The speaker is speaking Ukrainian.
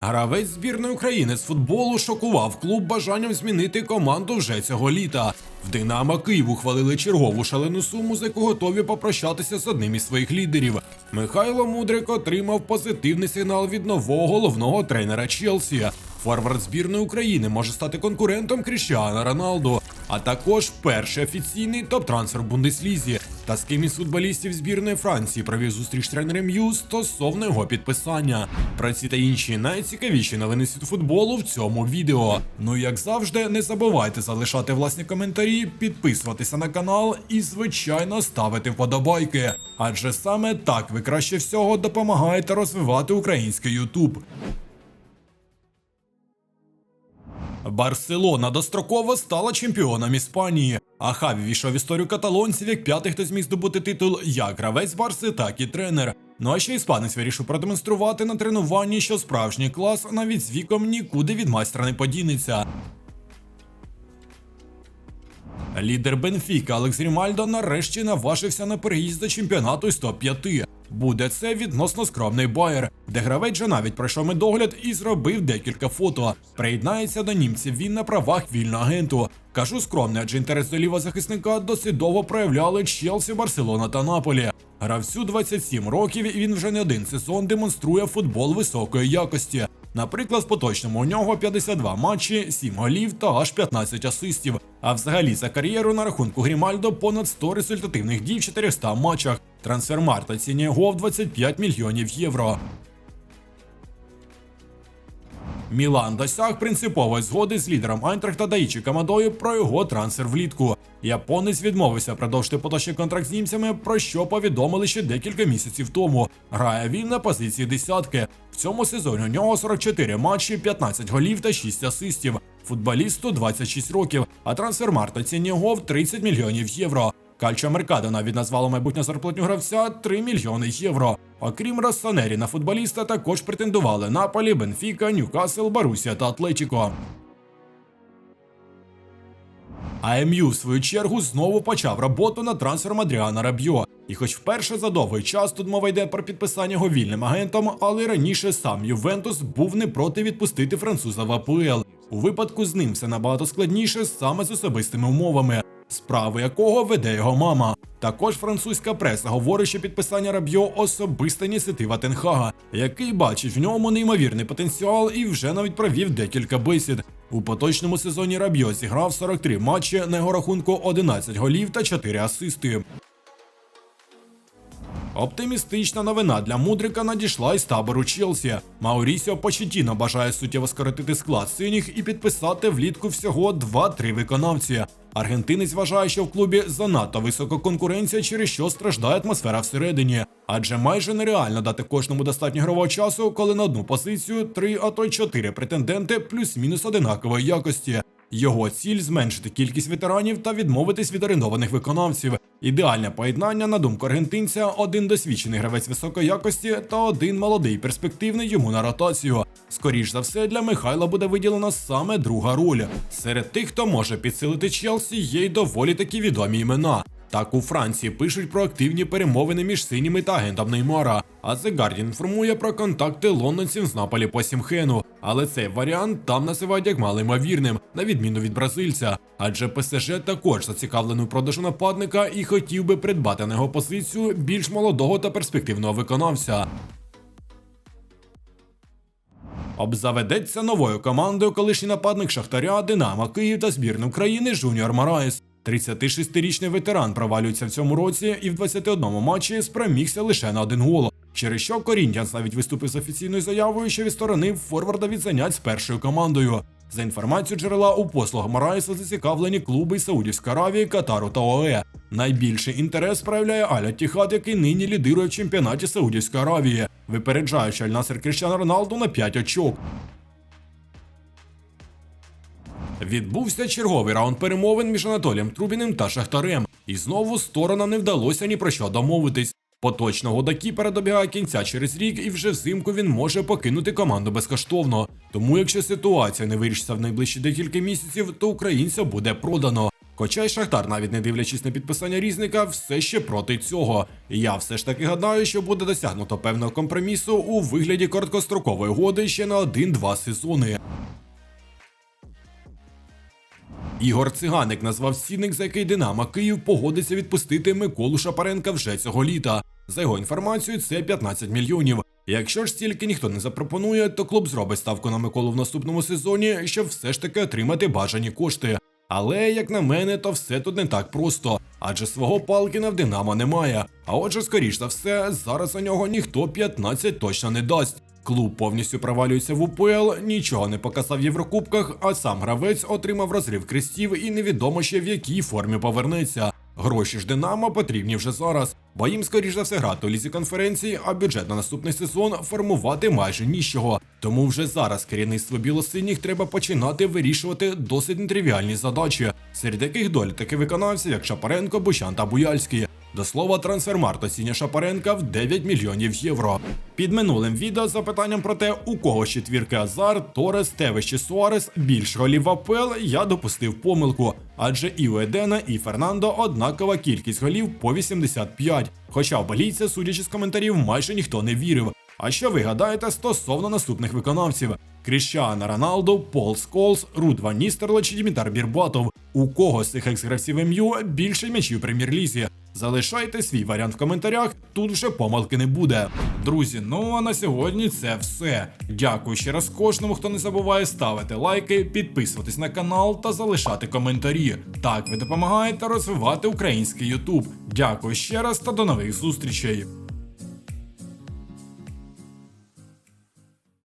Гравець збірної України з футболу шокував клуб бажанням змінити команду вже цього літа. В Динамо Київ ухвалили чергову шалену суму, за яку готові попрощатися з одним із своїх лідерів. Михайло Мудрик отримав позитивний сигнал від нового головного тренера Челсі. Форвард збірної України може стати конкурентом Кріщана Роналду, а також перший офіційний топ-трансфер Бундеслізі. Та з ким із футболістів збірної Франції провів зустріч тренер М'ю стосовно його підписання. Про ці та інші найцікавіші новини світу футболу в цьому відео. Ну і як завжди, не забувайте залишати власні коментарі, підписуватися на канал і, звичайно, ставити вподобайки. Адже саме так ви краще всього допомагаєте розвивати український Ютуб. Барселона достроково стала чемпіоном Іспанії. А Хаві війшов в історію каталонців як п'ятий, хто зміг здобути титул як гравець Барси, так і тренер. Ну а ще іспанець вирішив продемонструвати на тренуванні, що справжній клас навіть з віком нікуди від майстра не подінеться. Лідер Бенфіка Алекс Рімальдо нарешті наважився на переїзд до чемпіонату з топ-5. Буде це відносно скромний байер, де гравець же навіть пройшов медогляд і зробив декілька фото. Приєднається до німців він на правах вільного агенту. Кажу скромний, адже інтерес до лівозахисника досить довго проявляли Челсі, Барселона та Наполі. Гравцю 27 років і він вже не один сезон демонструє футбол високої якості. Наприклад, в поточному у нього 52 матчі, 7 голів та аж 15 асистів. А взагалі за кар'єру на рахунку Грімальдо понад 100 результативних дій в 400 матчах. Трансфермарт оцінює його в 25 мільйонів євро. Мілан досяг принципової згоди з лідером Айнтрахта Даїчі Камадою про його трансфер влітку. Японець відмовився продовжити поточний контракт з німцями, про що повідомили ще декілька місяців тому. Грає він на позиції десятки. В цьому сезоні у нього 44 матчі, 15 голів та 6 асистів. Футболісту 26 років, а трансфермарт оцінює його в 30 мільйонів євро. Кальчо Меркадо навіть назвало майбутню зарплатню гравця 3 мільйони євро. Окрім Рассанері на футболіста також претендували Наполі, Бенфіка, Ньюкасл, Барусія та Атлетіко. АМЮ в свою чергу знову почав роботу над трансфером Адріана Рабьо. І хоч вперше за довгий час тут мова йде про підписання його вільним агентом, але раніше сам Ювентус був не проти відпустити француза в АПЛ. У випадку з ним все набагато складніше саме з особистими умовами, справи якого веде його мама. Також французька преса говорить, що підписання Рабьо особиста ініціатива Тенхага, який бачить в ньому неймовірний потенціал і вже навіть провів декілька бесід. У поточному сезоні Рабьо зіграв 43 матчі на його рахунку 11 голів та 4 асисти. Оптимістична новина для Мудрика надійшла із табору Челсі. Маурісіо Почетіно бажає суттєво скоротити склад синіх і підписати влітку всього 2-3 виконавці. Аргентинець вважає, що в клубі занадто висока конкуренція, через що страждає атмосфера всередині. Адже майже нереально дати кожному достатньо ігрового часу, коли на одну позицію три, а то й чотири претенденти плюс-мінус одинакової якості. Його ціль зменшити кількість ветеранів та відмовитись від орендованих виконавців. Ідеальне поєднання, на думку аргентинця, один досвідчений гравець високої якості та один молодий перспективний йому на ротацію. Скоріш за все, для Михайла буде виділена саме друга роль. Серед тих, хто може підсилити Челсі, є й доволі такі відомі імена. Так у Франції пишуть про активні перемовини між синіми та агентом Неймара. А The Guardian інформує про контакти лондонців з Наполі по Сімхену. Але цей варіант там називають як малоймовірним, на відміну від бразильця. Адже ПСЖ також зацікавлений у продажу нападника і хотів би придбати на його позицію більш молодого та перспективного виконавця. Обзаведеться новою командою колишній нападник Шахтаря, Динамо Київ та збірної України Жуніор Мараєс. 36-річний ветеран провалюється в цьому році і в 21 матчі спромігся лише на один гол. Через що Корінтянс навіть виступив з офіційною заявою, що відсторонив форварда від занять з першою командою. За інформацією джерела у послугах Мараєса зацікавлені клуби із Саудівської Аравії, Катару та ОАЕ. Найбільший інтерес проявляє Аля Тіхат, який нині лідирує в чемпіонаті Саудівської Аравії, випереджаючи Аль-Насер Кріщана Роналду на 5 очок. Відбувся черговий раунд перемовин між Анатолієм Трубіним та Шахтарем, і знову сторонам не вдалося ні про що домовитись. Поточного Дакіпера добігає кінця через рік, і вже взимку він може покинути команду безкоштовно. Тому, якщо ситуація не вирішиться в найближчі декілька місяців, то українця буде продано. Хоча й Шахтар, навіть не дивлячись на підписання різника, все ще проти цього. Я все ж таки гадаю, що буде досягнуто певного компромісу у вигляді короткострокової угоди ще на 1-2 сезони. Ігор Циганик назвав цінник, за який Динамо Київ погодиться відпустити Миколу Шапаренка вже цього літа. За його інформацією, це 15 мільйонів. Якщо ж стільки ніхто не запропонує, то клуб зробить ставку на Миколу в наступному сезоні, щоб все ж таки отримати бажані кошти. Але, як на мене, то все тут не так просто, адже свого Палкіна в Динамо немає. А отже, скоріш за все, зараз у нього ніхто 15 точно не дасть. Клуб повністю провалюється в УПЛ, нічого не показав в Єврокубках, а сам гравець отримав розрив крестів і невідомо ще в якій формі повернеться. Гроші ж Динамо потрібні вже зараз, бо їм скоріш за все грати у лізі конференції, а бюджет на наступний сезон формувати майже нічого. Тому вже зараз керівництво білосиніх треба починати вирішувати досить нетривіальні задачі, серед яких долі таки виконавців, як Шапаренко, Бущан та Буяльський. До слова, трансфермарт оцінює Шапаренка в 9 мільйонів євро. Під минулим відео запитанням про те, у кого з четвірки Азар, Торес, Тевес чи Суарес більш голів АПЛ, я допустив помилку. Адже і у Едена, і Фернандо однакова кількість голів по 85. Хоча в балійця, судячи з коментарів, майже ніхто не вірив. А що ви гадаєте стосовно наступних виконавців? Кріщана Роналду, Пол Сколс, Руд Ван Ністерло чи Дімітар Бірбатов. У кого з цих екс-гравців МЮ більше м'ячів прем'єр-лізі? Залишайте свій варіант в коментарях, тут вже помилки не буде. Друзі, ну а на сьогодні це все. Дякую ще раз кожному, хто не забуває ставити лайки, підписуватись на канал та залишати коментарі. Так ви допомагаєте розвивати український Ютуб. Дякую ще раз та до нових зустрічей.